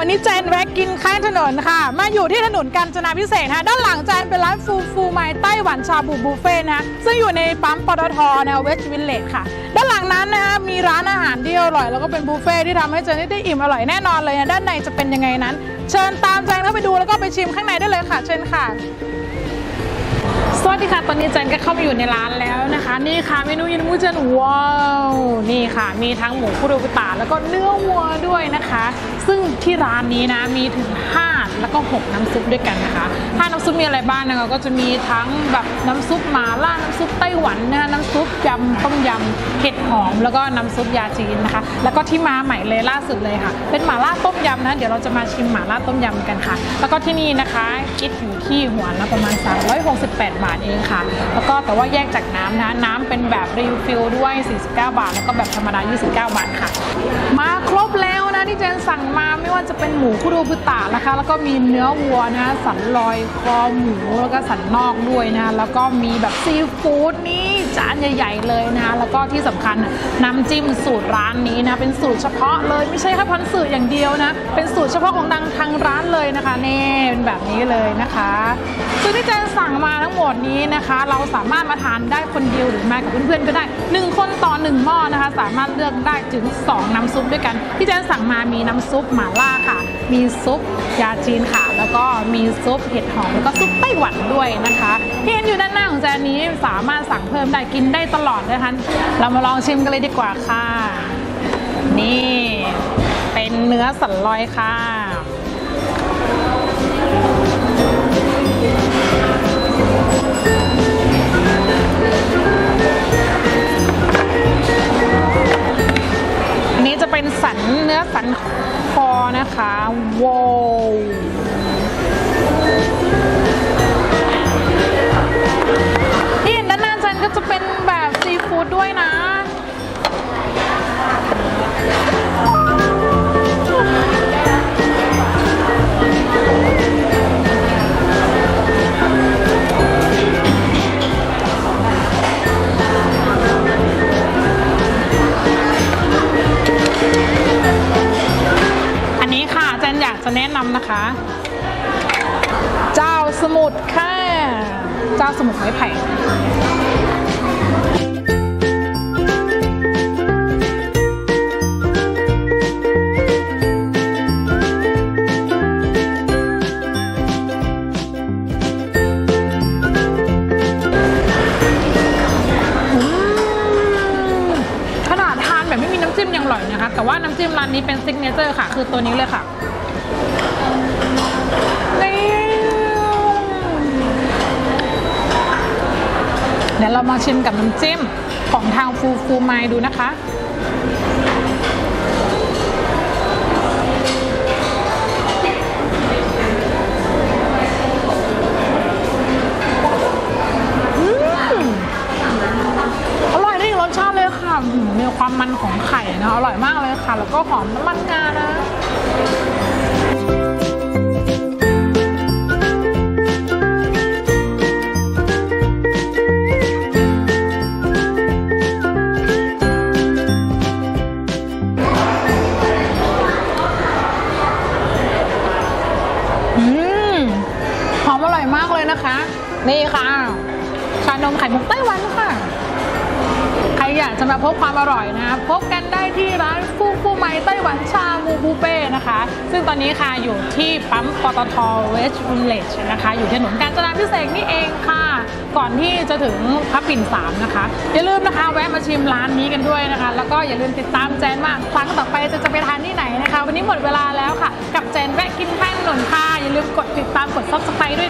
วันนี้เจนแวะกินข้างถนนค่ะ มาอยู่ที่ถนนกาญจนาพิเศษฮะด้านหลังจนเป็นร้านฟูฟูไมไต้หวันชาบูบุฟเฟ่นะซึ่งอยู่ในปั๊มปตทแนวเวสต์วิลเลจค่ะ ด้านหลังนั้นนะคะมีร้านอาหารที่อร่อย แล้วก็เป็นบุฟเฟ่ที่ทำให้เจนได้อิ่มอร่อยแน่นอนเลยนะด้านในจะเป็นยังไงนั้น เชิญตามแจนเข้าไปดูแล้วก็ไปชิมข้างในได้เลยค่ะ เชิญค่ะ สวัสดีค่ะ ตอนนี้เจนก็เข้ามาอยู่ในร้านแล้วนะคะ นี่ค่ะเมนูยินมูเจนว้าว นี่ค่ะ มีทั้งหมูคุโรบุตะแล้วก็เนื้อวัวด้วยนะคะ ซึ่งที่ร้านนี้นะมีถึง 5 แล้วก็ 6 น้ำซุปด้วยกันนะคะถ้าน้ำซุปมีอะไรบ้างนะคะก็จะมีทั้งแบบน้ำซุปหมาล่าน้ำซุปไต้หวันนะคะน้ำซุปยำต้มยำเห็ดหอม แล้วก็น้ำซุปยาจีนนะคะ แล้วก็ที่มาใหม่เลยล่าสุดเลยค่ะ เป็นหมาล่าต้มยำนะเดี๋ยวเราจะมาชิมหมาล่าต้มยำกันค่ะ แล้วก็ที่นี่นะคะคิดอยู่ที่หัวละประมาณ 368 บาทเองค่ะ แล้วก็แต่ว่าแยกจากน้ำนะน้ำเป็นแบบรีฟิลด้วย 49 บาท แล้วก็แบบธรรมดา 29 บาทค่ะ มาครบแล้ว ที่เจนสั่งมาไม่ว่าจะเป็นหมูคุโรบุตะนะคะ แล้วก็มีเนื้อวัวนะสันลอยคอหมูแล้วก็สันนอกด้วยนะแล้วก็มีแบบซีฟู้ดนี่จานใหญ่ๆเลยนะแล้วก็ที่สำคัญน้ำจิ้มสูตรร้านนี้นะเป็นสูตรเฉพาะเลยไม่ใช่แค่พันสูตรอย่างเดียวนะ เป็นสูตรเฉพาะของดังทางร้านเลยนะคะนี่เป็นแบบนี้เลยนะคะ ซึ่งที่เจนสั่งมาทั้งหมดนี้นะคะ เราสามารถมาทานได้คนเดียวหรือมากับเพื่อนๆก็ได้หนึ่งคนต่อหนึ่งหม้อนะคะ สามารถเลือกได้ถึง 2 น้ำซุปด้วยกัน ที่เจนสั่งมามีน้ำซุปหม่าล่าค่ะ มีซุปยาจีนค่ะ แล้วก็มีซุปเห็ดหอมแล้วก็ซุปไต้หวันด้วยนะคะที่เห็นอยู่ด้านหน้าของจานนี้สามารถสั่งเพิ่มได้กินได้ตลอดนะคะเรามาลองชิมกันเลยดีกว่าค่ะ นี่เป็นเนื้อสันลอยค่ะ เนื้อสันคอนะคะว้าว อาจารย์อยากจะแนะนำนะคะ เจ้าสมุทรค่ะ เจ้าสมุทรไม้ไผ่อืมขนาดทานแบบไม่มีน้ำจิ้มยังอร่อยนะคะ แต่ว่าน้ำจิ้มร้านนี้เป็นซิกเนเจอร์ค่ะ คือตัวนี้เลยค่ะ เดี๋ยวเรามาชิมกับน้ำจิ้มของทางฟูฟูไมดูนะคะ อร่อยได้อีกรสชาติเลยค่ะ มีความมันของไข่นะ อร่อยมากเลยค่ะ แล้วก็หอมน้ำมันงานะ มอร่อยมากเลยนะคะ นี่ค่ะ ชานมไข่มุกไต้หวันค่ะ ใครอยากจะมาพบความอร่อยนะพบกันได้ที่ร้านฟูฟูไมไต้หวันชามูบูเป้นะคะ ซึ่งตอนนี้ค่ะอยู่ที่ปั๊มปตทเวสต์วิลเลจนะคะ อยู่ที่ถนนกาญจนาพิเศษนี่เองค่ะ ก่อนที่จะถึงพระปิ่นสามนะคะ อย่าลืมนะคะ แวะมาชิมร้านนี้กันด้วยนะคะ แล้วก็อย่าลืมติดตามแจนว่าครั้งต่อไปจะจะไปทานที่ไหนนะคะ วันนี้หมดเวลาแล้วค่ะ กับแจนแวะกินข้างถนนค่ะอย่าลืมกดติดตามกด subscribe ด้วย